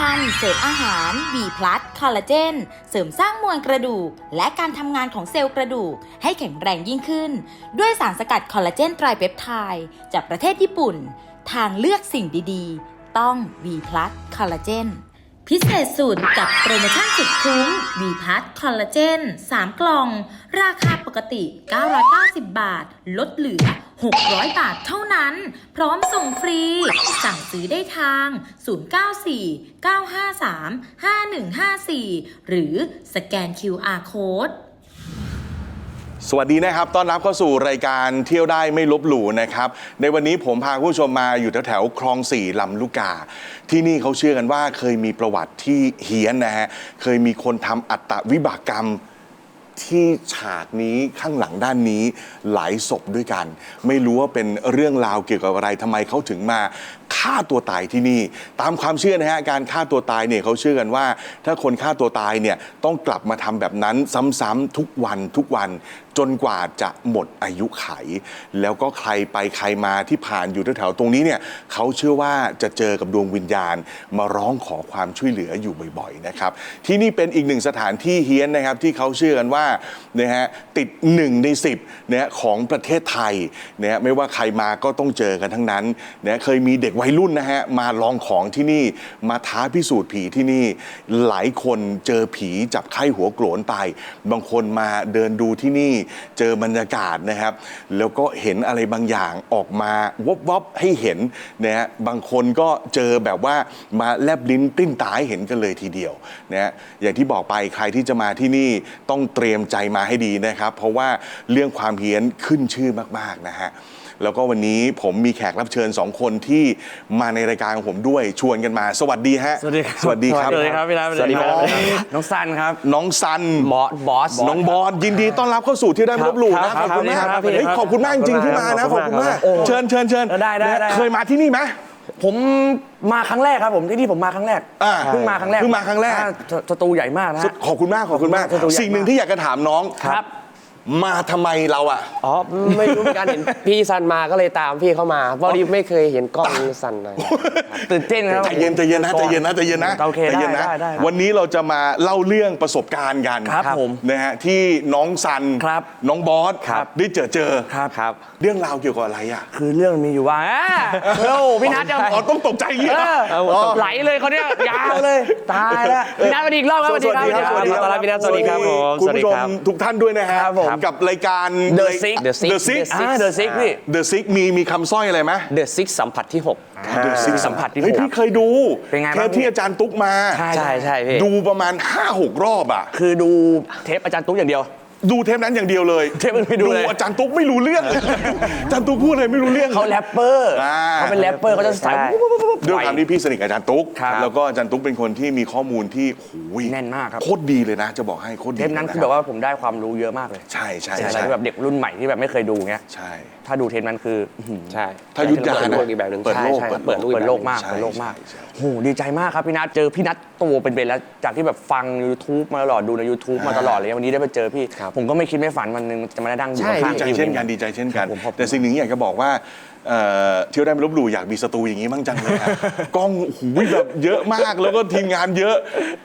รรมเสริมอาหาร B+ คอลลาเจน เสริมสร้างมวลกระดูก และการทำงานของเซลล์กระดูก ให้แข็งแรงยิ่งขึ้น ด้วยสารสกัดคอลลาเจนไตรเปปไทด์จากประเทศญี่ปุ่น ทางเลือกสิ่งดีๆ ต้อง B+ คอลลาเจน พิเศษสุดกับโปรโมชั่นสุดคุ้มวีพัทคอลลาเจน 3 กล่อง ราคาปกติ 990 บาท ลดเหลือ 600 บาทเท่านั้น พร้อมส่งฟรี สั่งซื้อได้ทาง 094 953 5154 หรือสแกน QR Code สวัสดีนะครับ ต้อนรับเข้าสู่รายการเที่ยวได้ไม่ลบหลู่นะครับ ในวันนี้ผมพาผู้ชมมาอยู่แถวๆคลองสี่ลำลูกกา ที่นี่เขาเชื่อกันว่าเคยมีประวัติที่เฮี้ยนนะฮะ เคยมีคนทำอัตวิบากกรรมที่ฉากนี้ข้างหลังด้านนี้หลายศพด้วยกัน ไม่รู้ว่าเป็นเรื่องราวเกี่ยวกับอะไรทำไมเขาถึงมา ฆ่าตัวตายที่นี่ ตามความเชื่อนะฮะการฆ่าตัวตายเนี่ยเขาเชื่อกันว่า ถ้าคนฆ่าตัวตายเนี่ยต้องกลับมาทำแบบนั้นซ้ำๆทุกวันทุกวันจนกว่าจะหมดอายุไข แล้วก็ใครไปใครมาที่ผ่านอยู่แถวๆตรงนี้เนี่ยเขาเชื่อว่าจะเจอกับดวงวิญญาณ มาร้องขอความช่วยเหลืออยู่บ่อยๆนะครับที่นี่เป็นอีกหนึ่งสถานที่เฮี้ยนนะครับที่เขาเชื่อกันว่านะฮะติดหนึ่งในสิบนะของประเทศไทยนะฮะไม่ว่าใครมาก็ต้องเจอกันทั้งนั้นนะเคยมีเด็กวัยรุ่นนะฮะมาลองของที่นี่มาท้าพิสูจน์ผีที่นี่ หลายคนเจอผีจับไข้หัวโกรนไป บางคนมาเดินดูที่นี่ เจอบรรยากาศนะครับ แล้วก็เห็นอะไรบางอย่างออกมาวบวบให้เห็นนะฮะบางคนก็เจอแบบว่ามาแลบลิ้นปลิ้นตาให้เห็นกันเลยทีเดียวนะฮะอย่างที่บอกไปใครที่จะมาที่นี่ต้องเตรียมใจมาให้ดีนะครับ เพราะว่าเรื่องความเฮี้ยนขึ้นชื่อมากๆนะฮะ แล้วก็วันนี้ผมมีแขกรับเชิญสองคนที่มาในรายการของผมด้วยชวนกันมา สวัสดีฮะ สวัสดีครับสวัสดีครับสวัสดีครับพี่นัทสวัสดีครับน้องซันครับ น้องซันบอสบอสน้องบอลยินดีต้อนรับเข้าสู่ที่ได้ไม่ลบหลู่นะคขรัอบบคุณมากครับพี่เฮ้ยครับขอบคุณมากจริงๆที่มานะขขออบบคุคุณณมากมากโอ้เชิญเชิญเชิญได้ได้ได้เคยมาที่นี่ไหมผมมาครั้งแรกครับผมที่นี่ผมมาครั้งแรกอ่าเพิ่งมาครั้งแรกเพิ่งมาครั้งแรกอ่สสตูใหญ่มากนะฮะขอบคุณมากขอบคุณมากขอบคุณมาก สิ่งหนึ่งที่อยากจะถามน้องครับ มาทำไมเราอะอ๋อ ไม่รู้เหมือนกันเห็นพี่ซันมาก็เลยตามพี่เข้ามาเพราะดิไม่เคยเห็นกล้องซันเลยตื่นเต้นครับ ใจเย็นใจเย็นนะใจเย็นนะใจเย็นนะโอเคใจเย็นนะ ได้ได้ได้วันนี้เราจะมาเล่าเรื่องประสบการณ์กันครับผมนะฮะที่น้องซันครับ น้องบอสครับ ได้เจอเจอ ครับครับ เรื่องราวเกี่ยวกับอะไรอะคือเรื่องมันมีอยู่ว่าอ่าโอ้พี่นัทจะอ๋อต้องตกใจอย่างงี้เอเหรอออ๋อไหลเลยเขาเนี่ยยาวเลย ตายแล้วพี่นัทมาอีกรอบครับสวัสดีครับสวัสดีครับต้อนรับพี่นัทสวัสดีครับผม คุณสวัสดีผู้ชมครับทุกท่านด้วยนะฮะครับผมกับรายการ The Six The Six The Six อ่าเดอะซิกพี่ The Six มีมีคำสร้อยอะไรไหมเดอะซิกสัมผัสที่ The Six สัมผัสที่เฮ้ยหกพี่เคยดูเป็นไงบ้าง เทปที่อาจารย์ตุ๊กมา ใช่6ใช่ใช่พี่ดูประมาณ 5-6 รอบอะ คือดูเทปอาจารย์ตุ๊กอย่างเดียว ดูเทปนั้นอย่างเดียวเลยเทปอื่นไม่ดูเลยอาจารย์ตุ๊กไม่รู้เรื่องอาจารย์ตุ๊กพูดอะไรไม่รู้เรื่อง เขาแรปเปอร์อ่า เขาเป็นแรปเปอร์เขาจะใส่ใช่ด้วยความที่พี่สนิทกับอาจารย์ตุ๊ก ครับแล้วก็อาจารย์ตุ๊กเป็นคนที่มีข้อมูลที่โอ้ยแน่นมากครับ โคตรดีเลยนะ จะบอกให้โคตรดีเทปนั้นคือเลยะแบบว่าผมได้ความรู้เยอะมากเลยใช่ใช่ใช่ใช่ที่แบบเด็กรุ่นใหม่ที่แบบไม่เคยดูเงี้ย ใช่ ถ้าดูเทปนั้นคืออื้อหือใช่ถ้ายุทธยาเปิดนะโลกอีกแบบหนึ่งเปิดโลกใช่เปิใช่ดโลกเปิดโลกเปิดโลกมากใช่เปิดโลกมากใช่ใช่โหดีใจมากครับพี่นัทเจอพี่นัทตัวเป็นๆแล้วจากที่แบบฟัง YouTube มาตลอดดูใน YouTube มาตลอดเลยวันนี้ได้ไปเจอพี่ ครับ ผมก็ไม่คิดไม่ฝันวันหนึงจะมาได้ดังอยู่ใช่ข้างดีใจๆพี่เช่นกันดีใจเช่นกันผมขอบคุณแต่สิ่งหนึ่งที่อยากจะบอกว่า เอ่อเที่ยวได้ไม่ลบหลู่อยากมีสตูอย่างนี้มั่งจังเลยอะ กล้องหูยแบบเยอะมากแล้วก็ทีมงานเยอะ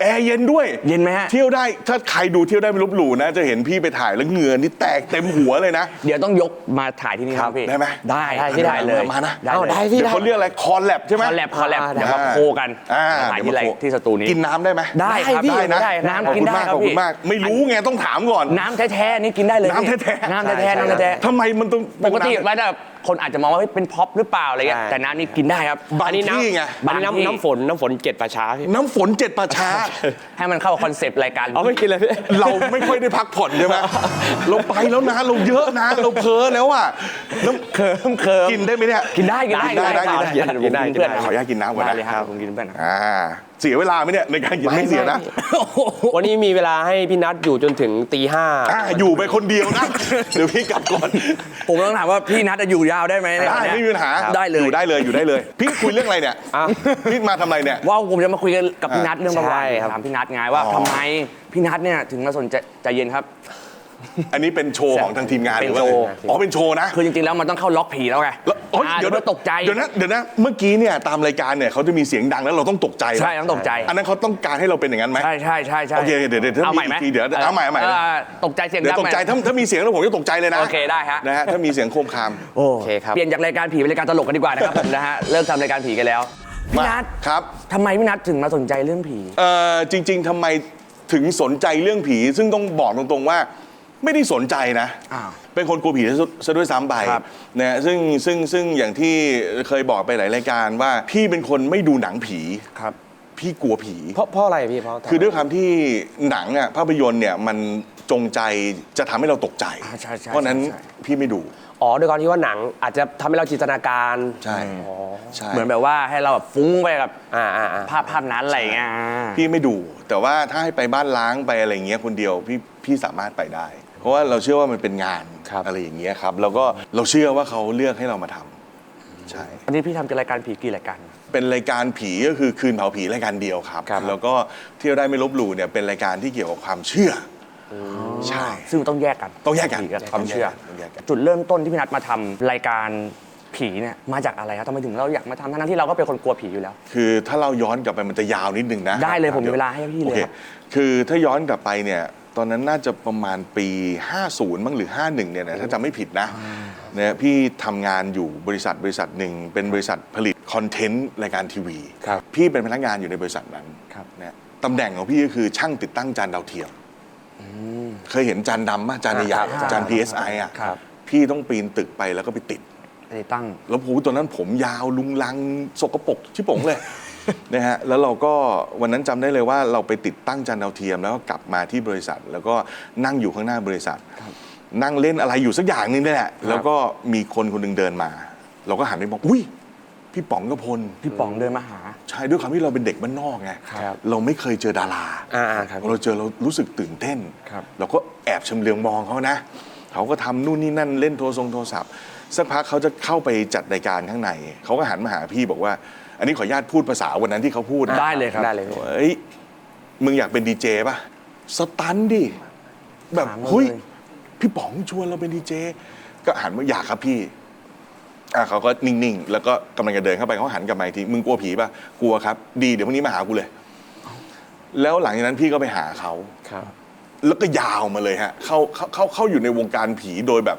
แอร์เย็นด้วยเย็นไหมฮะ เที่ยวได้ถ้าใครดูเที่ยวได้ไม่ลบหลู่นะ จะเห็นพี่ไปถ่ายแล้วเหงื่อนี่แตกเต็มหัวเลยนะ เดี๋ยวต้องยกมาถ่ายที่นี่ครับพี่ได้ไหม ได้ได้พี่ได้เลยมานะ ได้เอาเลยได้พี่เดี๋ยวได้เขาเรียกอะไรคอนแลบใช่ไหมคอลแลบคอลแลบอ่าเดี๋ยวมาโคกันอ่าถ่ายที่ไรเดี๋วมโคที่สตูนี้กินน้ำได้ไหมได้ครับได้พี่ได้นะได้น้ำขอบกินคุณได้มากครัขบอบคุพี่ณมาก ไม่รู้ไงต้องถามก่อน น้ำแท้ๆนี่กินได้เลยน้ำพี่แท้ๆ น้ำแท้ๆใช่น้ำแท้ทำไมมันต้องๆปกติไว้แบบคนอาจจะมองว่าเฮ้ยเป็นพ็อปหรือเปล่าอะไรเงี้ยใช่ แต่น้ำนี่กินได้ครับ บางอันนี้น้ที่ไงำอันนี้บางที่ น้ำน้ำฝนน้ำฝนเจ็ดป่าช้าพี่น้ำฝนเจ็ดประชาให้มันเข้ากับคอนเซปต์รายการ เอาไม่กินเลยพี่ เราไม่ค่อยได้พักผ่อนใช่ไหมเราไปแล้วนะ เราเยอะนะ เราเพ้อแล้วอะน้ำเคิมเคิมกินได้ไหมเนี่ยกินได้กินได้ได้ได้กินได้กินได้ผมกินกิเพื่อนนได้ขออนุญาตกินน้ำก่อนได้นะเลยครับผมกินเพื่อนนะอ่าเสียเวลาไหมเนี่ยในการกินไม่เสียนะวันนี้มีเวลาให้พี่นัทอยู่จนถึงตีห้าอ่าอยู่ไปคนเดียวนะ เดี๋ยวพี่กลับก่อน ผมต้องถามว่าพี่นัทจะอยู่ยาวได้ไหมได้ไม่มีปัญหาได้เลยอยู่ได้เลยอยู่ได้เลย พี่คุยเรื่องอะไรเนี่ยพี่มาทำอะไรเนี่ยว่าผมจะมาคุยกันกับพี่นัทเรื่องประวัใช่ติครับถามพี่นัทไงว่าอ๋อทำไมพี่นัทเนี่ยถึงมาสนใจใจเย็นครับ อันนี้เป็นโชว์ของทางทีมงานหเป็นรือว่าโชว์ อ๋อเป็นโชว์นะคือจริงๆแล้วมันต้องเข้าล็อกผีแล้วไงแล้วโอ๊ยอ่าเดี๋ยวเดี๋ยวตกใจ เดี๋ยวนะเดี๋ยวนะเมื่อกี้เนี่ยตามรายการเนี่ยเขาจะมีเสียงดังแล้วเราต้องตกใจนะใช่ต้องตกใจ อันนั้นเขาต้องการให้เราเป็นอย่างนั้นไหม ใช่ใช่ใช่ใช่โอเคเดี๋ยวเดี๋ยวถ้าเอาใหม่มีไหมอีกทีเดี๋ยวเอาใหม่เอาใหม่ ตกใจเสียงเดี๋ยวดังตกใจไหม ถ้าถ้ามีเสียงแล้วผมจะตกใจเลยนะโอเคได้ฮะ นะฮะถ้ามีเสียงโคมคาม โอโอเคครับ เปลี่ยนจากรายการผีเป็นรายการตลกกันดีกว่านะครับผมนะฮะเริ่มทำรายการผีกันแล้วพี่มานัทครับ ทำไมพี่นัทถึงมาสนใจเรื่องผี เอ่อจริง ๆทำไมถึงสนใจเรื่องผี ซึ่งต้องบอกตรงๆว่า ไม่ได้สนใจนะ อ้าว เป็นคนกลัวผีซะซะด้วยซ้ำไปครับนะฮะซึ่งซึ่งซึ่งอย่างที่เคยบอกไปหลายรายการว่าพี่เป็นคนไม่ดูหนังผี ครับ พี่กลัวผี เพราะเพราะอะไรพี่เพราะคือด้วยความที่หนังอะภาพยนตร์เนี่ยมันจงใจจะทำให้เราตกใจ อ่าใช่ใช่เพราะฉะนั้นใช่ใช่ พี่ไม่ดู อ๋อด้วยความที่ว่าหนังอาจจะทำให้เราจินตนาการใช่อ๋อใช่ เหมือนแบบว่าให้เราแบบฟุ้งไปกับอ่าอ่าอ่าภาพภาพนั้นอะไรอย่างเงี้ยอ่า พี่ไม่ดู แต่ว่าถ้าให้ไปบ้านล้างไปอะไรอย่างเงี้ยคนเดียวพี่พี่สามารถไปได้เพ ราะว่าเราเชื่อว่ามันเป็นงานครับอะไรอย่างเงี้ยครับแล้วก็เราเชื่อว่าเขาเลือกให้เรามาทำใช่วันนี้พี่ทำรายการผีกี่รายการ เป็นรายการผีก็คือคืนเผาผีรายการเดียวครับ ครับ แล้วก็เที่ยวได้ไม่ลบหลู่เนี่ยเป็นรายการที่เกี่ยวกับความเชื่ออใช่ ซึ่งต้องแยกกันต้องแยกกันผีกับความเชื่อ ต้องแยกกัน จุดเริ่มต้นที่พี่นัทมาทำรายการผีเนี่ยมาจากอะไรครับทำไมถึงเราอยากมาทำทั้งๆที่เราก็เป็นคนกลัวผีอยู่แล้ว คือถ้าเราย้อนกลับไปมันจะยาวนิดนึงนะได้เลยผมมีดี๋เวลาให้พี่เลยโอคครับ คือถ้าย้อนกลับไปเนี่ย ตอนนั้นน่าจะประมาณปี 50มั้งหรือ 51เนี่ยนะถ้าจำไม่ผิดนะเนี่ยพี่ทำงานอยู่บริษัทบริษัทหนึ่งเป็นบริษัทผลิตคอนเทนต์รายการทีวีครับพี่เป็นพนักงานอยู่ในบริษัทนั้นครับนะตำแหน่งของพี่ก็คือช่างติดตั้งจานดาวเทียมเคยเห็นจานดำป่ะจานใหญ่ๆครับจาน PSI อะครับพี่ต้องปีนตึกไปแล้วก็ไปติดติดตั้ง แล้วผมตอนนั้นผมยาวลุงลังสกปรกชิบผงเลย นะฮะแล้วเราก็วันนั้นจำได้เลยว่าเราไปติดตั้งจานดาวเทียมแล้วก็กลับมาที่บริษัท แล้วก็นั่งอยู่ข้างหน้าบริษัท นั่งเล่นอะไรอยู่สักอย่างนึงนี่แหละแล้วก็มีคนคนหนึงเดินมา เราก็หันไปมองอุ้ยพี่ป๋องกพลพี่ป๋องเดินมาหา ใช่ด้วยความที่เราเป็นเด็กบ้านนอกไงครับ เราไม่เคยเจอดารา อ่าอ่าครับเราเจอเรารู้สึกตื่นเต้น ครับ เราก็แอบชำเลืองมองเขานะ เขาก็ทำนู่นนี่นั่นเล่นโทรทรงโทรศัพท์ สักพักเขาจะเข้าไปจัดรายการข้างใน เขาก็หันมาหาพี่บอกว่า อันนี้ขออนุญาตพูดภาษาวันนั้นที่เขาพูดนะได้เลยครับได้เลยพี่เอ้ยมึงอยากเป็นดีเจป่ะสตันดิแบบถามมาเลยเฮ้ยพี่ป๋องชวนเราเป็นดีเจก็หันมาอยากครับพี่อะเขาก็นิ่งๆ แล้วก็กำลังจะเดินเข้าไปเขาหันกลับมาอีกทีมึงกลัวผีป่ะกลัวครับ ดีเดี๋ยวพรุ่งนี้มาหากูเลย แล้วหลังจากนั้นพี่ก็ไปหาเขาครับ แล้วก็ยาวมาเลยฮะเข้าเข้าเข้าเข้าอยู่ในวงการผีโดยแบบ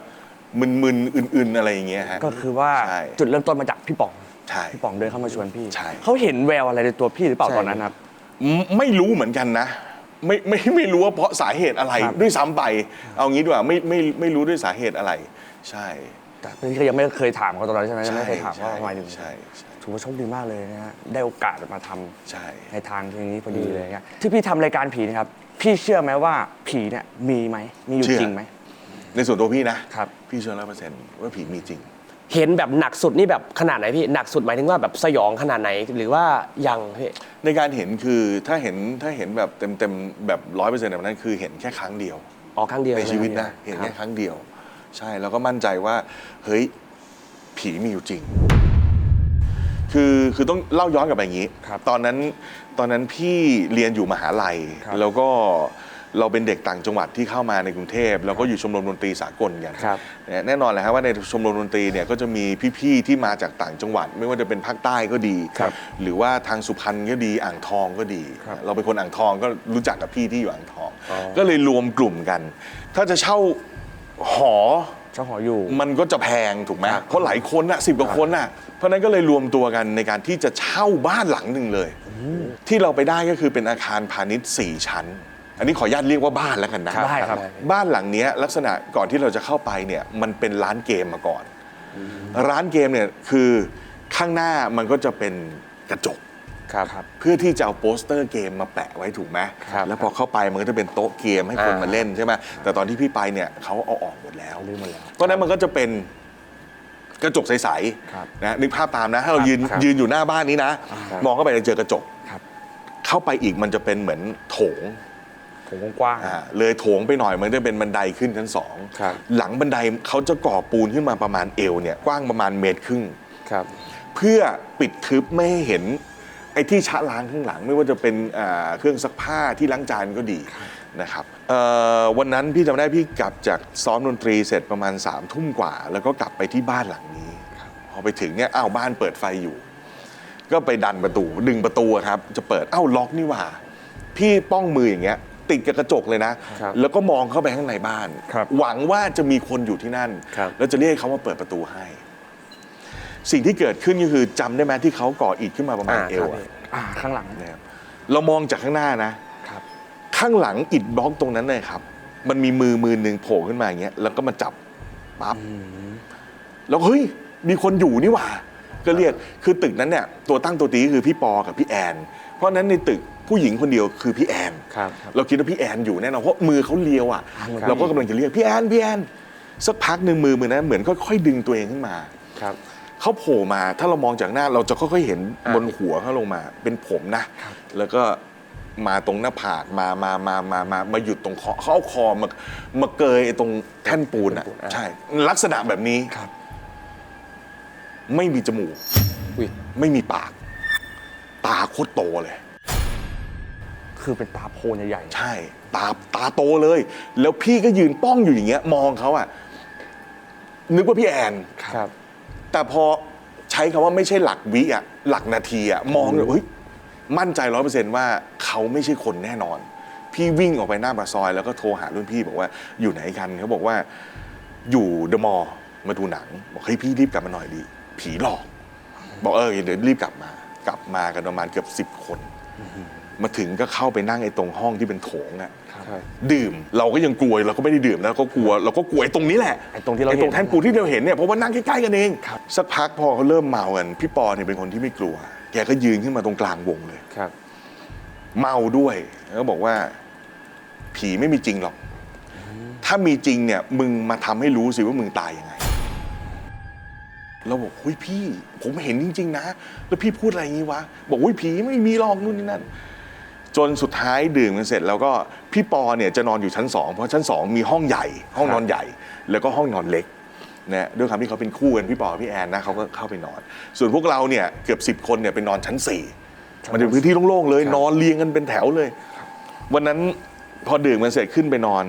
มึนๆอื่น ๆอะไรอย่างเงี้ยฮะก็คือว่าใช่จุดเริ่มต้นมาจากพี่ป๋อง ใช่ พี่ป๋องเดินเข้ามาชวนพี่ใช่ เขาเห็นแววอะไรในตัวพี่หรือเปล่าใช่ตอนนั้นครับ ไม่ไม่รู้เหมือนกันนะ ไม่ไม่ไม่รู้ว่าเพราะสาเหตุอะไรครับ ด้วยซ้ำไป เอางี้ดีกว่าไม่ไม่ไม่รู้ด้วยสาเหตุอะไร ใช่แต่พี่ก็ยังไม่เคยถามเขาตอนนั้นใช่ไหมยังไม่เคยถามว่าใช่ทำไมถึงใช่ใช่ถือว่าโชคดีมากเลยนะฮะได้โอกาสมาทำใช่ ในทางตรงนี้พอดีเลยเงี้ยที่พี่ทำรายการผีนะครับ พี่เชื่อไหมว่าผีเนี่ยมีไหมมีอยู่จริงไหมในส่วนตัวพี่นะครับ พี่เชื่อร้อยเปอร์เซ็นต์ว่าผีมีจริง เห็นแบบหนักสุดนี่แบบขนาดไหนพี่หนักสุดหมายถึงว่าแบบสยองขนาดไหนหรือว่ายังพี่ในการเห็นคือถ้าเห็นถ้าเห็นแบบเต็มเต็มๆแบบร้อยเปอร์เซ็นต์แบบนั้นคือเห็นแค่ครั้งเดียวออกครั้งเดียวในชีวิตใไหมนะพี่เห็นคแค่รับครั้งเดียว ใช่แล้วก็มั่นใจว่าเฮ้ยผีมีอยู่จริง คือคือต้องเล่าย้อนกลับไปอย่างนี้ครับตอนนั้นตอนนั้นพี่เรียนอยู่มหาลัยครับแล้วก็ เราเป็นเด็กต่างจังหวัดที่เข้ามาในกรุงเทพแล้วก็อยู่ชมรมดนตรีสากลกันครับเนี่ยแน่นอนแหละครับว่าในชมรมดนตรีเนี่ยก็จะมีพี่ๆที่มาจากต่างจังหวัด ไม่ว่าจะเป็นภาคใต้ก็ดีครับหรือว่าทางสุพรรณก็ดีอ่างทองก็ดีครับเราเป็นคนอ่างทองก็รู้จักกับพี่ที่อยู่อ่างทองอ๋อก็เลยรวมกลุ่มกัน ถ้าจะเช่าหอเจ้าหออยู่ มันก็จะแพงถูกไหมครับเพราะหลายคนอะสิบกว่าคนอะเพราะฉะนั้นก็เลยรวมตัวกันในการที่จะเช่าบ้านหลังหนึ่งเลย ที่เราไปได้ก็คือเป็นอาคารพาณิชย์สี่ชั้น อันนี้ขออนุญาตเรียกว่าบ้านแล้วกันนะได้ครับ บ้านหลังเนี้ยลักษณะก่อนที่เราจะเข้าไปเนี่ยมันเป็นร้านเกมมาก่อน ร้านเกมเนี่ยคือข้างหน้ามันก็จะเป็นกระจกครับ เพื่อที่จะเอาโปสเตอร์เกมมาแปะไว้ถูกไหมครับแล้วพอเข้าไปมันก็จะเป็นโต๊ะเกมให้คนอ่าม มาเล่นใช่ไหมแต่ตอนที่พี่ไปเนี่ยเขาเอาออกหมดแล้ว ลืมหมดแล้ว เพราะฉะนั้นมันก็จะเป็นกระจกใสครับๆนะนึกภาพตามนะถ้าเรายืนครับยืนอยู่หน้าบ้านนี้นะครับมองเข้าไปจะเจอกระจกครับ เข้าไปอีกมันจะเป็นเหมือนโถง ผมกว้างอ่าเลยโถงไปหน่อยมันจะเป็นบันไดขึ้นชั้นสองครับ หลังบันไดเขาจะก่อปูนขึ้นมาประมาณเอวเนี่ยกว้างประมาณเมตรครึ่ง ครับ เพื่อปิดทึบไม่ให้เห็นไอ้ที่ชะล้างข้างหลัง ไม่ว่าจะเป็นอ่าเครื่องซักผ้าที่ล้างจานก็ดีนะครับเอ่อวันนั้นพี่จำได้พี่กลับจากซ้อมดนตรีเสร็จประมาณ3ามทุ่มกว่า แล้วก็กลับไปที่บ้านหลังนี้พอไปถึงเนี่ยอ้าวบ้านเปิดไฟอยู่ ก็ไปดันประตูดึงประตูอะครับ จะเปิดเอ้าล็อกนี่หว่า พี่ป้องมืออย่างเงี้ย ติดกับกระจกเลยนะ ครับแล้วก็มองเข้าไปข้างในบ้าน ครับหวังว่าจะมีคนอยู่ที่นั่น ครับ แล้วจะเรียกเขามาเปิดประตูให้ สิ่งที่เกิดขึ้นก็คือจำได้ไหมที่เขาก่ออิฐขึ้นมาประมาณอ่าเอครัวบอะอ่าข้างหลัง นะครับเรามองจากข้างหน้านะ ครับ ข้างหลังอิฐบล็อกตรงนั้นเลยครับ มันมีมือมือหนึ่งโผล่ขึ้นมาอย่างเงี้ย แล้วก็มาจับปั๊บ แล้วเฮ้ย มีคนอยู่นี่หว่า ก็เรียก คือตึกนั้นเนี่ย ตัวตั้งตัวตีก็คือพี่ปอกับพี่แอน เพราะฉะนั้นในตึก ผู้หญิงคนเดียวคือพี่แอนครับ เราคิดว่าพี่แอนอยู่แน่นอนเพราะมือเขาเลียวอะ ครับ เราก็กำลังจะเรียกพี่แอนพี่แอนสักพักหนึ่งมือมือนั้นเหมือนค่อยๆดึงตัวเองขึ้นมา ครับ เขาโผล่มาถ้าเรามองจากหน้าเราจะค่อยๆเห็นอ่าบนหัวเขาลงมา เป็นผมนะ แล้วก็มาตรงหน้าผากมามามามามามาหยุดตรงคอเขาเอาคอมามาเกยไอ้ตรงแท่นปูนอะใช่ ลักษณะแบบนี้ครับไม่มีจมูก อุ้ย ไม่มีปาก ตาโคตรโตเลย คือเป็นตาโพนใหญ่ๆใช่ ตาตาโตเลย แล้วพี่ก็ยืนป้องอยู่อย่างเงี้ย มองเขาอะนึกว่าพี่แอนครับ แต่พอใช้คำว่าไม่ใช่หลักวิอะหลักนาทีอะมองเลยเฮ้ยมั่นใจร้อยเปอร์เซนต์ว่าเขาไม่ใช่คนแน่นอน พี่วิ่งออกไปหน้าปากซอย แล้วก็โทรหารุ่นพี่บอกว่าอยู่ไหนกันเขาบอกว่าอยู่เดอะมอลล์มาดูหนัง บอกเฮ้ยพี่รีบกลับมาหน่อยดิผีหลอก บอกเออเดี๋ยวรีบกลับมา กลับมากันประมาณเกือบสิบคน มาถึงก็เข้าไปนั่งไอ้ตรงห้องที่เป็นโถงอะใช่ดื่มเราก็ยังกลัวเราก็ไม่ได้ดื่มแล้วก็กลัวเราก็กลัวไอ้ตรงนี้แหละไอ้ตรงที่เราไอ้ตรงเห็นแท่นปูนที่เราเห็นเนี่ยเพราะว่านั่งใกล้ๆกันเองสักพักพอเขาเริ่มเมากันพี่ปอเนี่ยเป็นคนที่ไม่กลัว แกก็ยืนขึ้นมาตรงกลางวงเลยครับ เมาด้วยแล้วก็บอกว่า ผีไม่มีจริงหรอก ถ้ามีจริงเนี่ย มึงมาทำให้รู้สิว่ามึงตายยังไงเราบอกเฮ้ยพี่ ผมเห็นจริง ๆ นะ แล้วพี่พูดอะไรอย่างนี้วะ บอกเฮ้ยผีไม่มีหรอกนู่นนี่นั่น จนสุดท้ายดื่มกันเสร็จ แล้วก็พี่ปอเนี่ยจะนอนอยู่ชั้นสองเพราะชั้นสองมีห้องใหญ่ ห้องนอนใหญ่ แล้วก็ห้องนอนเล็กนะด้วยความที่เขาเป็นคู่กันพี่ปอกับพี่แอนนะเขาก็เข้าไปนอน ส่วนพวกเราเนี่ยเกือบสิบคนเนี่ยไปนอนชั้นสี่มันเป็นพื้นที่โล่งๆเลย นอนเรียงกันเป็นแถวเลย วันนั้นพอดื่มกันเสร็จขึ้นไปนอน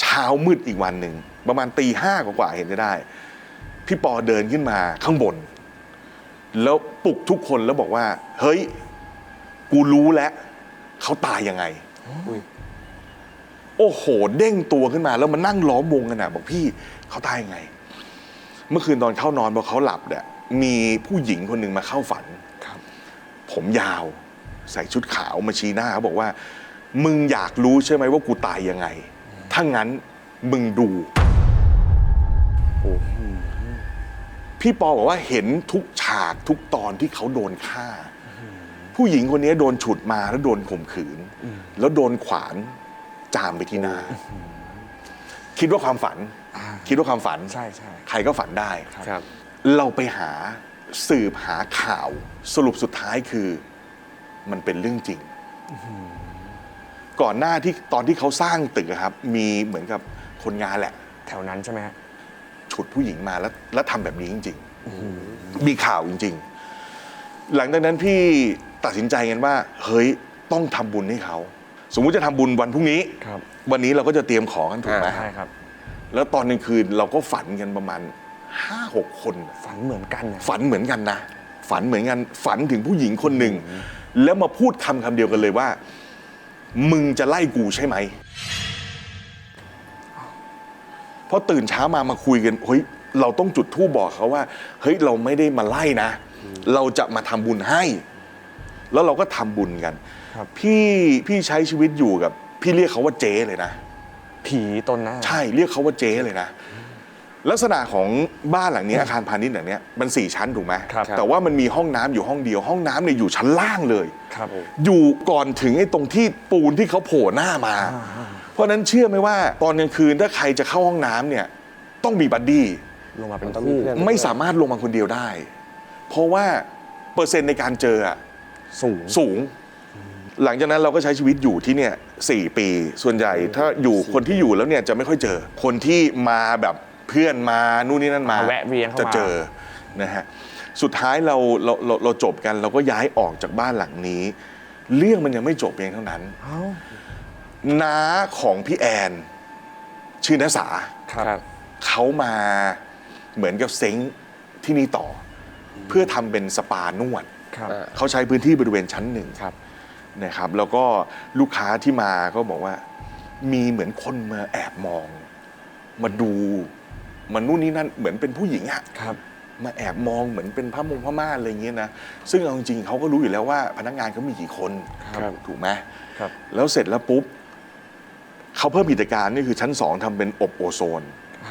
เช้ามืดอีกวันหนึ่งประมาณตีห้ากว่าๆเห็นจะได้ พี่ปอเดินขึ้นมาข้างบน แล้วปลุกทุกคนแล้วบอกว่า เฮ้ย กูรู้แล้ว เขาตายยังไงอุ้ยโอ้โห เด้งตัวขึ้นมา แล้วมานั่งล้อมวงกันนะบอกพี่เขาตายยังไง เมื่อคืนตอนเข้านอนพอเขาหลับเนี่ยมีผู้หญิงคนหนึ่งมาเข้าฝันครับ ผมยาว ใส่ชุดขาวมาชี้หน้าเขาบอกว่า มึงอยากรู้ใช่ไหมว่ากูตายยังไง ถ้างั้นมึงดูพี่ปอบอกว่าเห็นทุกฉากทุกตอนที่เขาโดนฆ่า ผู้หญิงคนนี้โดนฉุดมาแล้วโดนข่มขืน แล้วโดนขวานจามไปที่หน้า คิดว่าความฝัน คิดว่าความฝันใช่ใช่ใครก็ฝันได้ครับ เราไปหาสืบหาข่าวสรุปสุดท้ายคือ มันเป็นเรื่องจริง ก่อนหน้าที่ตอนที่เขาสร้างตึกอะครับ มีเหมือนกับคนงานแหละ แถวนั้นใช่ไหมฮะฉุดผู้หญิงมาแล้ว แล้วทำแบบนี้จริง ๆ มีข่าวจริง ๆ หลังจากนั้นพี่ ตัดสินใจกันว่า เฮ้ยต้องทำบุญให้เขา สมมุติจะทำบุญวันพรุ่งนี้ครับ วันนี้เราก็จะเตรียมของกันถูกไหมอ่าใช่ครับ แล้วตอนกลางคืนเราก็ฝันกันประมาณห้าหกคนฝันเหมือนกันนะฝันเหมือนกันนะ ฝันเหมือนกันฝันถึงผู้หญิงคนหนึ่ง แล้วมาพูดคำคำเดียวกันเลยว่า มึงจะไล่กูใช่ไหมพอตื่นเช้ามามาคุยกันเฮ้ยเราต้องจุดธูปบอกเขาว่า เฮ้ยเราไม่ได้มาไล่นะ เราจะมาทำบุญให้ แล้วเราก็ทำบุญกันครับ พี่พี่ใช้ชีวิตอยู่กับ พี่เรียกเขาว่าเจ๊เลยนะ ผีตนนะใช่เรียกเขาว่าเจ๊เลยนะ ลักษณะของบ้านหลังนี้อาคารพาณิชย์หลังเนี้ยมันสี่ชั้นถูกไหมครับ แต่ว่ามันมีห้องน้ำอยู่ห้องเดียว ห้องน้ำเนี่ยอยู่ชั้นล่างเลย ครับอยู่ก่อนถึงไอ้ตรงที่ปูนที่เขาโผล่หน้ามา เพราะฉะนั้นเชื่อไหมว่าตอนกลางคืนถ้าใครจะเข้าห้องน้ำเนี่ยต้องมีบัดดี้ ลงมาเป็นต้องมีคู่ เพื่อน ไม่สามารถลงมาคนเดียวได้ เพราะว่าเปอร์เซ็นต์ในการเจออะ สูง สูง หลังจากนั้นเราก็ใช้ชีวิตอยู่ที่เนี่ยสี่ปี ส่วนใหญ่ถ้าอยู่คนที่อยู่แล้วเนี่ยจะไม่ค่อยเจอ คนที่มาแบบเพื่อนมานู่นนี่นั่นมาแวะเวียนเข้ามา จะเจอนะฮะสุดท้ายเราเราเราเราจบกันเราก็ย้ายออกจากบ้านหลังนี้ เรื่องมันยังไม่จบเพียงเท่านั้น เอ้าน้าของพี่แอนชื่อน้าสา ครับ เขามาเหมือนกับเซ้งที่นี่ต่อเพื่อทำเป็นสปานวด ครับอ่าเขาใช้พื้นที่บริเวณชั้นหนึ่งครับนะครับ แล้วก็ลูกค้าที่มาก็บอกว่า มีเหมือนคนมาแอบมอง มาดูมันนู่นนี่นั่นเหมือนเป็นผู้หญิงอะครับมาแอบมองเหมือนเป็นพระมงพระม่านอะไรเงี้ยนะซึ่งเอาจริงๆเขาก็รู้อยู่แล้วว่า พนักงานเขามีกี่คนครับถูกไหมครับแล้วเสร็จแล้วปุ๊บเขาเพิ่มกิจการนี่คือชั้นสองทำเป็นอบโอโซน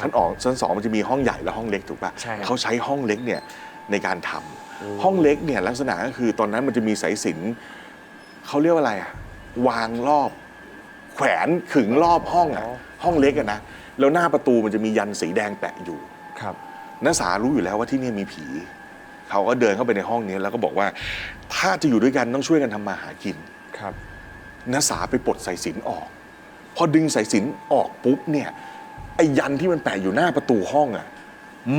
ชั้นออกชั้นสองมันจะมีห้องใหญ่และห้องเล็กถูกปะใช่ครับเขาใช้ห้องเล็กเนี่ยในการทำ ห้องเล็กเนี่ยลักษณะก็คือตอนนั้นมันจะมีสายสิญจนเขาเรียกว่าอะไรอะวางรอบ แขวนขึงรอบห้องอะห้องเล็กอะนะแล้วหน้าประตูมันจะมียันสีแดงแปะอยู่ ครับ นักสารู้อยู่แล้วว่าที่นี่มีผี เขาก็เดินเข้าไปในห้องนี้แล้วก็บอกว่า ถ้าจะอยู่ด้วยกันต้องช่วยกันทำมาหากิน ครับ นักสาไปปลดสายสิญจนออก พอดึงสายสิญจนออกปุ๊บเนี่ยไอ้ยันที่มันแปะอยู่หน้าประตูห้องอะ่ะ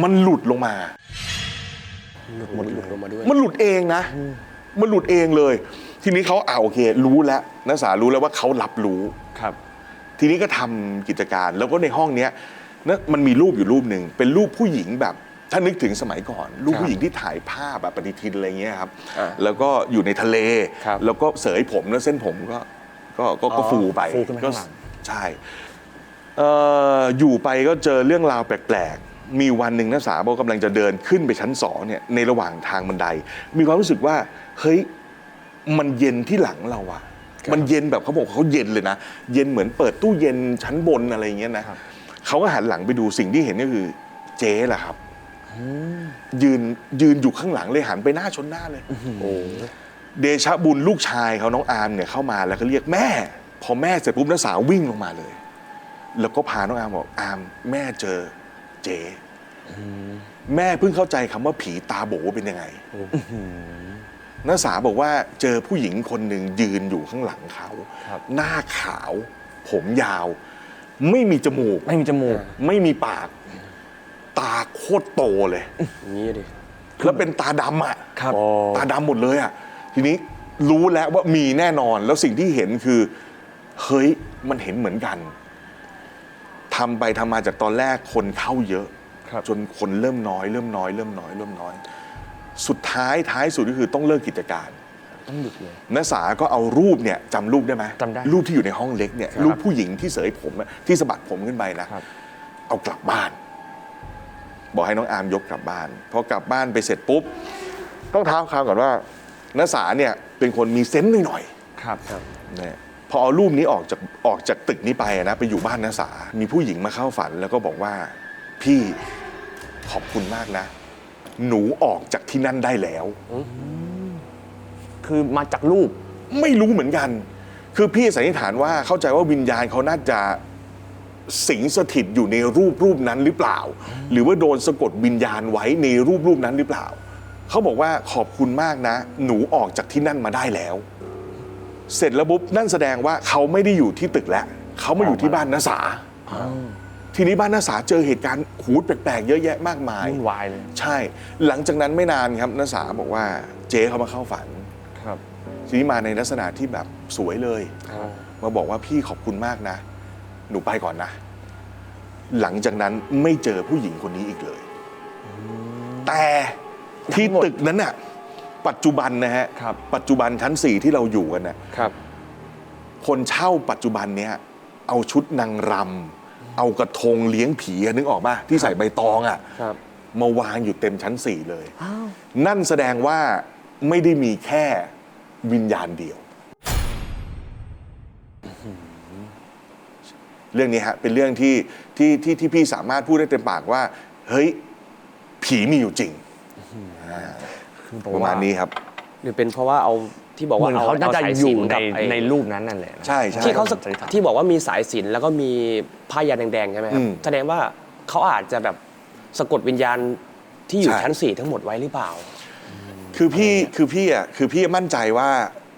มันหลุดลงมา หลุดหมดหลุดลงมาด้วย มันหลุดเองนะ มันหลุดเองเลย ทีนี้เขาอ่าโอเค รู้แล้วนักสารู้แล้วว่าเขารับรู้ ครับ ทีนี้ก็ทำกิจการแล้วก็ในห้องเนี้ยนะมันมีรูปอยู่รูปหนึ่งเป็นรูปผู้หญิงแบบ ถ้านึกถึงสมัยก่อน รูปครับผู้หญิงที่ถ่ายภาพแบบปฏิทินอะไรเงี้ยครับ อ่าแล้วก็อยู่ในทะเล ครับแล้วก็เสยผมแล้วเส้นผมก็ก็ก็ก็อ๋อฟูไปฟูขึ้นไปก็ข้างหลังใช่เอ่ออยู่ไปก็เจอเรื่องราวแปลกๆ มีวันหนึ่งนักศึกษาบอกกำลังจะเดินขึ้นไปชั้นสองเนี่ยในระหว่างทางบันได มีความรู้สึกว่าเฮ้ยมันเย็นที่หลังเราอะมันเย็นแบบเขาบอกเขาเย็นเลยนะ เย็นเหมือนเปิดตู้เย็นชั้นบนอะไรอย่างเงี้ยนะเขาก็หันหลังไปดูสิ่งที่เห็นก็คือเจ๊แหละครับยืนยืนอยู่ข้างหลังเลยหันไปหน้าชนหน้าเลยโอ้เดชะบุญลูกชายเขาน้องอาร์มเนี่ยเข้ามาแล้วก็เรียกแม่ พอแม่เสร็จปุ๊บนักสาววิ่งลงมาเลย แล้วก็พาน้องอาร์มบอกอาร์มแม่เจอ เจ๊แม่เพิ่งเข้าใจคำว่าผีตาโบเป็นยังไงนักสาบอกว่าเจอผู้หญิงคนหนึ่งยืนอยู่ข้างหลังเขาครับหน้าขาว ผมยาว ไม่มีจมูก ไม่มีจมูก ไม่มีปาก ตาโคตรโตเลยอย่างนี้ดิแล้วเป็นตาดำอะครับอ๋อตาดำหมดเลยอะ ทีนี้รู้แล้วว่ามีแน่นอนแล้วสิ่งที่เห็นคือ เฮ้ยมันเห็นเหมือนกัน ทำไปทำมาจากตอนแรกคนเข้าเยอะ ครับ จนคนเริ่มน้อย เริ่มน้อยเริ่มน้อยเริ่มน้อย สุดท้ายท้ายสุดก็คือต้องเลิกกิจการ ต้องหยุดเลย นักศึกษาก็เอารูปเนี่ยจำรูปได้ไหมจำได้รูปที่อยู่ในห้องเล็กเนี่ยครับรูปผู้หญิงที่เสยผมอะที่สะบัดผมขึ้นไปนะครับ เอากลับบ้าน บอกให้น้องอาร์มยกกลับบ้านพอกลับบ้านไปเสร็จปุ๊บ ต้องเท้าความก่อนว่านักศึกษาเนี่ยเป็นคนมีเซนส์หน่อยครับๆเนี่ย พอเอารูปนี้ออกจากออกจากตึกนี้ไปอะนะไปอยู่บ้านนักศึกษามีผู้หญิงมาเข้าฝันแล้วก็บอกว่า พี่ขอบคุณมากนะ หนูออกจากที่นั่นได้แล้ว คือมาจากรูป ไม่รู้เหมือนกัน คือพี่สันนิษฐานว่าเข้าใจว่าวิญญาณเขาน่าจะสิงสถิตอยู่ในรูปรูปนั้นหรือเปล่า หรือว่าโดนสะกดวิญญาณไว้ในรูปรูปนั้นหรือเปล่า เขาบอกว่าขอบคุณมากนะ หนูออกจากที่นั่นมาได้แล้ว เสร็จแล้วปุ๊บนั่นแสดงว่าเขาไม่ได้อยู่ที่ตึกแล้วเขามาอยู่ที่บ้านนาสา ทีนี้บ้านนาสาเจอเหตุการณ์หูแปลกๆ เยอะแยะมากมายวุ่นวายเลย ใช่ หลังจากนั้นไม่นานครับนาสาบอกว่าเจ๊เขามาเข้าฝันครับทีนี้มาในลักษณะที่แบบสวยเลย มาบอกว่าพี่ขอบคุณมากนะ หนูไปก่อนนะ หลังจากนั้นไม่เจอผู้หญิงคนนี้อีกเลย แต่ที่ทั้งหมดตึกนั้นน่ะ ปัจจุบันนะฮะครับ ปัจจุบันชั้นสี่ที่เราอยู่กันน่ะครับ คนเช่าปัจจุบันเนี้ยเอาชุดนางรำเอากระทงเลี้ยงผีอะนึกออกป่ะที่ใส่ใบตองอะครับ มาวางอยู่เต็มชั้นสี่เลยนั่นแสดงว่าไม่ได้มีแค่วิญญาณเดียว เรื่องนี้ฮะเป็นเรื่องที่ที่ที่ที่พี่สามารถพูดได้เต็มปากว่า เฮ้ย ผีมีอยู่จริงอ่า ประมาณนี้ครับ หรือเป็นเพราะว่าเอาที่บอกเหมืว่าอนเอาเขาน่าจะสอยู่สิญจในกับไอ้ในรูปนั้นนั่นแหละนะใช่ใช่ ที่เขาสันนิษฐาน ที่บอกว่ามีสายสิญจนแล้วก็มีผ้ายันแดงๆใช่ไหมครัอืบมแสดงว่าเขาอาจจะแบบสะกดวิญญาณที่อยู่ใช่ ชั้นสี่ทั้งหมดไว้หรือเปล่า คือพี่คือพี่อะคือพี่มั่นใจว่า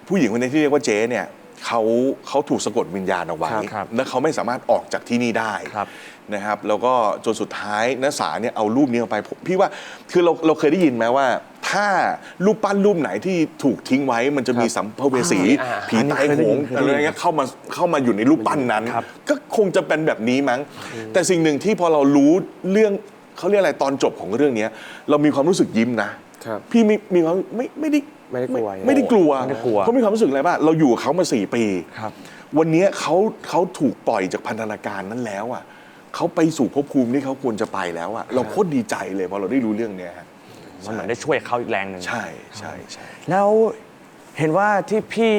ผู้หญิงคนนี้ที่เรียกว่าเจ๊เนี่ยเขาเขาถูกสะกดวิญญาณเอาไว้ครับครับและเขาไม่สามารถออกจากที่นี่ได้ ครับ นะครับแล้วก็จนสุดท้ายนักศึกษาเนี่ยเอารูปนี้ออกไปผมพี่ว่าคือเราเราเคยได้ยินไหมว่า ถ้ารูปปั้นรูปไหนที่ถูกทิ้งไว้มันจะมีสัมภเวสีอ่าผีตายโหงอันนี้เคยได้ยินอะไรเงี้ยเข้ามาเข้ามาอยู่ในรูปปั้นนั้น ครับ ก็คงจะเป็นแบบนี้มั้ง แต่สิ่งหนึ่งที่พอเรารู้เรื่องเขาเรียกอะไรตอนจบของเรื่องเนี้ยเรามีความรู้สึกยิ้มนะ ครับ พี่มีมีความไม่ไม่ได้ไม่ได้กลัวไม่ได้กลัวไม่ได้กลัว เขามีความรู้สึกอะไรบ้างเราอยู่กับเขามาสี่ปี ครับ วันเนี้ยเขาเขาถูกปล่อยจากพันธนาการนั้นแล้วอะ เขาไปสู่ภพภูมิที่เขาควรจะไปแล้วอะเราโคตรดีใจเลยพอเราได้รู้เรื่องเนี้ยฮะมันเหมือนได้ช่วยเขาอีกแรงหนึ่งใช่ใช่ใช่แล้วเห็นว่าที่พี่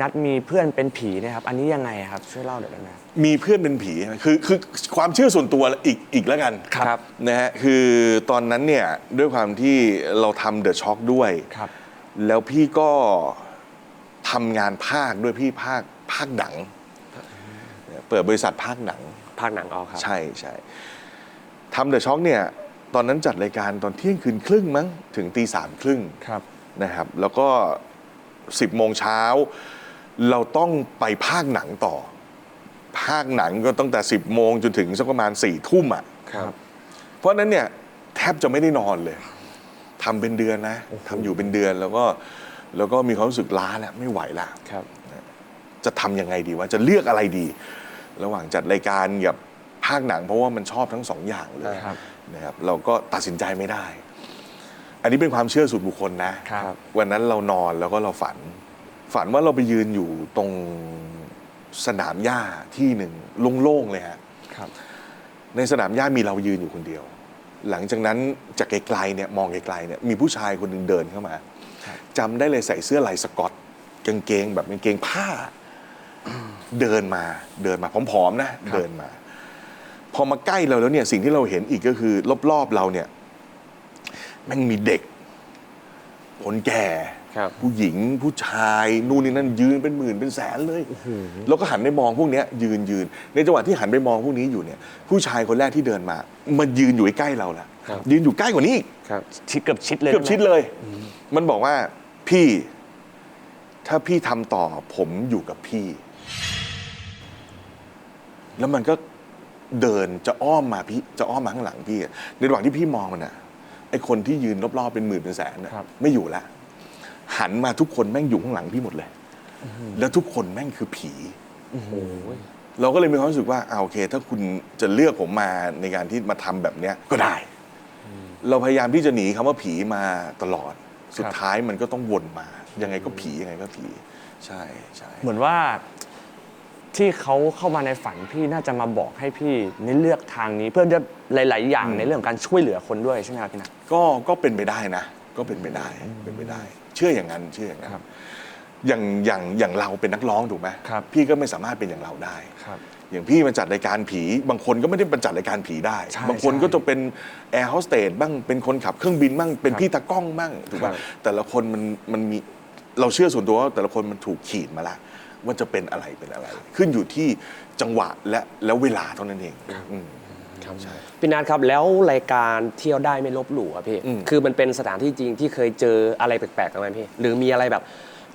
นัดมีเพื่อนเป็นผีเนะครับ อันนี้ยังไงครับช่วยเล่าหน่อยได้ไหมครับมีเพื่อนเป็นผีนะคือคือความเชื่อส่วนตัวอีกอีกแล้วกันครับนะฮะคือตอนนั้นเนี่ยด้วยความที่เราทำเดอะช็อคด้วยครับ แล้วพี่ก็ทำงานภาคด้วยพี่ภาคภาคหนัง เปิดบริษัทภาคหนัง ภาคหนังออกครับ ใช่ใช่ทำเดอะช็อคเนี่ย ตอนนั้นจัดรายการตอนเที่ยงคืนครึ่งมั้งถึงตีสามครึ่งครับนะครับ แล้วก็สิบโมงเช้า เราต้องไปภาคหนังต่อ ภาคหนังก็ตั้งแต่สิบโมงจนถึงสักประมาณสี่ทุ่มอะครับ เพราะฉะนั้นเนี่ยแทบจะไม่ได้นอนเลยทำเป็นเดือนนะทำอยู่เป็นเดือนแล้วก็แล้วก็มีความรู้สึกล้าแล้วไม่ไหวละครับ จะทำยังไงดีว่าจะเลือกอะไรดี ระหว่างจัดรายการกับภาคหนัง เพราะว่ามันชอบทั้งสองอย่างเลยครับนะครับเราก็ตัดสินใจไม่ได้ อันนี้เป็นความเชื่อส่วนบุคคลนะครับวันนั้นเรานอนแล้วก็เราฝัน ฝันว่าเราไปยืนอยู่ตรงสนามหญ้าที่หนึ่งโล่งๆเลยฮะครับในสนามหญ้ามีเรายืนอยู่คนเดียว หลังจากนั้นจากไกลๆเนี่ยมองไกลๆเนี่ยมีผู้ชายคนหนึ่งเดินเข้ามาจำได้เลยใส่เสื้อลายสกอตกางเกงแบบกางเกงผ้า เดินมาเดินมาผอมๆนะเดินมา พอมาใกล้เราแล้วเนี่ยสิ่งที่เราเห็นอีกก็คือ รอบๆเราเนี่ยแมันมีเด็กคนแก่ครับผู้หญิงผู้ชายนู่นนี่นั่นยืนเป็นหมื่นเป็นแสนเลยแล้วก็หันไปมองพวกเนี้ยยืนยืน ในจังหวะที่หันไปมองพวกนี้อยู่เนี่ย ผู้ชายคนแรกที่เดินมา มันยืนอยู่ใกล้ๆเราแหละครับยืนอยู่ใกล้กว่านี้อีกครับชิดเกือบชิดเลยเกือบชิดเลย มันบอกว่าพี่ ถ้าพี่ทำต่อผมอยู่กับพี่ แล้วมันก็เดินจะอ้อมมาพี่จะอ้อมมาข้างหลังพี่อะในระหว่างที่พี่มองมันอะไอคนที่ยืนรอบๆเป็นหมื่นเป็นแสนน่ะไม่อยู่ละหันมาทุกคนแม่งอยู่ข้างหลังพี่หมดเลย แล้วทุกคนแม่งคือผีเราก็เลยมีความรู้สึกว่าอ่าโอเค ถ้าคุณจะเลือกผมมาในการที่มาทำแบบเนี้ยก็ได้ เราพยายามที่จะหนีคำว่าผีมาตลอด สุดท้ายมันก็ต้องวนมา ยังไงก็ผียังไงก็ผี ใช่ใช่ เหมือนว่า ที่เขาเข้ามาในฝันพี่น่าจะมาบอกให้พี่ในเลือกทางนี้ เพื่อจะหลาย ๆ อย่างในเรื่องของการช่วยเหลือคนด้วยใช่ไหมครับพี่นัท ก็ก็เป็นไปได้นะ ก็เป็นไปได้เป็นไปได้ เชื่ออย่างนั้นเชื่ออย่างนั้นครับอย่างอย่างอย่างเราเป็นนักร้องถูกไหมครับ พี่ก็ไม่สามารถเป็นอย่างเราได้ครับอย่างพี่มาจัดรายการผี บางคนก็ไม่ได้มาจัดรายการผีได้ ใช่บางคนใช่ก็จะเป็นแอร์โฮสเตสบ้างเป็นคนขับเครื่องบินบ้างเป็นครับพี่ตากล้องบ้างถูกป่ะครับ แต่ละคนมันมันมีเราเชื่อส่วนตัวว่าแต่ละคนมันถูกขีดมาละ ว่าจะเป็นอะไรเป็นอะไร ขึ้นอยู่ที่จังหวะและแล้วเวลาเท่านั้นเองอืม ครับใช่พี่นัทครับแล้วรายการเที่ยวได้ไม่ลบหลู่อะพี่อืม คือมันเป็นสถานที่จริงที่เคยเจออะไรแปลกๆกันไหมพี่ หรือมีอะไรแบบ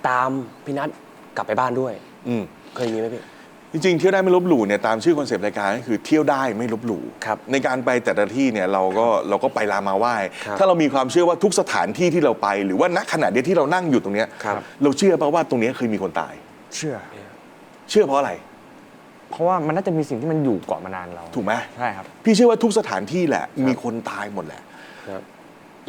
ตามพี่นัทกลับไปบ้านด้วย อืม เคยมีไหมพี่ จริงๆเที่ยวได้ไม่ลบหลู่เนี่ยตามชื่อคอนเซปต์รายการก็คือเที่ยวได้ไม่ลบหลู่ครับในการไปแต่ละที่เนี่ยเราก็เราก็ไปลามาไหว้ ครับถ้าเรามีความเชื่อว่าทุกสถานที่ที่เราไป หรือว่าณขณะเนี้ยที่เรานั่งอยู่ตรงเนี้ยครับ เราเชื่อป่ะว่าตรงเนี้ยเคยมีคนตาย เชื่อ เชื่อเพราะอะไร เพราะว่ามันน่าจะมีสิ่งที่มันอยู่เกาะมานานเรา ถูกไหมใช่ครับ พี่เชื่อว่าทุกสถานที่แหละ มีคนตายหมดแหละ ครับ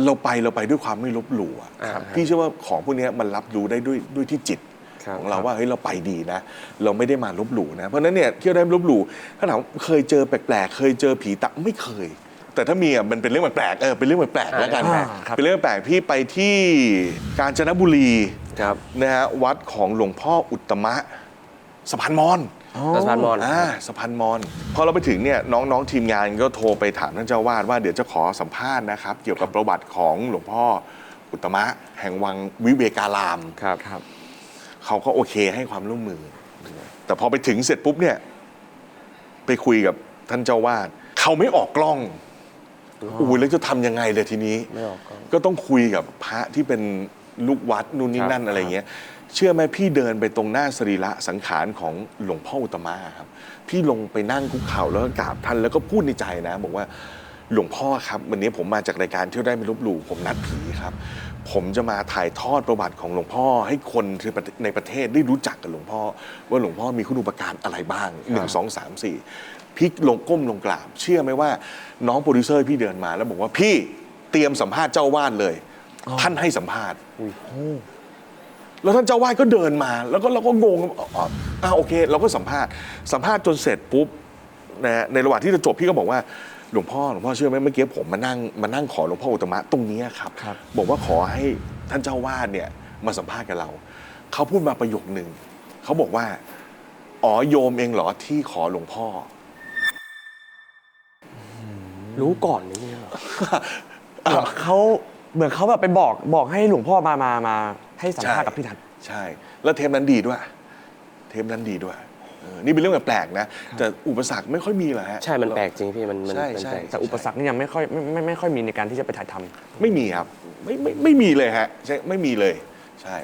เราไปเราไปด้วยความไม่ลบหลู่อะอ่าครับพี่เชื่อว่าของพวกเนี้ยมันรับรู้ได้ด้วยด้วยที่จิต ครับของเราว่าเฮ้ยเราไปดีนะ เราไม่ได้มาลบหลู่นะ เพราะฉะนั้นเนี่ยเที่ยวได้ไม่ลบหลู่ถ้าถามเคยเจอแปลกๆ เคยเจอผีตะไม่เคย แต่ถ้ามีอะมันเป็นเรื่องแปลกๆเออเป็นเรื่องแปลกๆแล้วกันอ่าครับ เป็นเรื่องแปลกพี่ไปที่กาญจนบุรี ครับนะฮะวัดของหลวงพ่ออุตตมะสะพานมอญสะพานมอญอ่าสะพานมอญพอเราไปถึงเนี่ยน้องๆทีมงานก็โทรไปถามท่านเจ้าวาดว่าเดี๋ยวจะขอสัมภาษณ์นะครับ เกี่ยวกับประวัติของหลวงพ่ออุตตมะ แห่งวังวิเวการามครับครับเขาก็โอเคให้ความร่วมมือ แต่พอไปถึงเสร็จปุ๊บเนี่ย ไปคุยกับท่านเจ้าวาดเขาไม่ออกกล้องอุ้ยแล้วจะทำยังไงเลยทีนี้ ไม่ออกกล้อง ก็ต้องคุยกับพระที่เป็น ลูกวัดนู่นนี่ครับนั่นอะไรเงี้ย เชื่อไหมพี่เดินไปตรงหน้าสรีระสังขารของหลวงพ่ออุตตมะครับ พี่ลงไปนั่งคุกเข่าแล้วก็กราบท่านแล้วก็พูดในใจนะ บอกว่าหลวงพ่อครับ วันนี้ผมมาจากรายการเที่ยวได้ไม่ลบหลู่ผมนัดผีครับ ผมจะมาถ่ายทอดประวัติของหลวงพ่อ ให้คนในประเทศได้รู้จักกับหลวงพ่อ ว่าหลวงพ่อมีคุณอุปการอะไรบ้างหนึ่งสองสามสี่พี่ลงก้มลงกราบ เชื่อไหมว่า น้องโปรดิวเซอร์พี่เดินมาแล้วบอกว่าพี่เตรียมสัมภาษณ์เจ้าวาดเลย ท่านให้สัมภาษณ์แล้วท่านเจ้าวาดก็เดินมา แล้วก็เราก็งงอ๋ออ๋ออ่าโอเค เราก็สัมภาษณ์สัมภาษณ์จนเสร็จปุ๊บนะฮะในระหว่างที่จะจบพี่ก็บอกว่าหลวงพ่อหลวงพ่อเชื่อไหมเมื่อกี้ผมมานั่งมานั่งขอหลวงพ่ออุตตมะตรงเนี้ยครับครับบอกว่าขอให้ท่านเจ้าวาดเนี่ยมาสัมภาษณ์กับเรา เขาพูดมาประโยคหนึ่งเขาบอกว่าอ๋อโยมเองเหรอที่ขอหลวงพ่อ รู้ก่อนนี่เหรอเหมือนเขา เหมือนเขาแบบไปบอกบอกให้หลวงพ่อมามามาให้สัมภาษณ์กับพี่ทัศน์ใช่ แล้วเทปนั้นดีด้วย เทปนั้นดีด้วยเออนี่เป็นเรื่องแปลกๆนะ แต่อุปสรรคไม่ค่อยมีหรอกฮะ ใช่ มันแปลกจริงพี่ มันมันใช่มันใช่ แปลกแต่อุปสรรคนี่ยังไม่ค่อยไม่ไม่ไม่ค่อยมีในการที่จะไปถ่ายทำ ไม่มีครับ ไม่ไม่ไม่มีเลยฮะ ใช่ ไม่มีเลย ใช่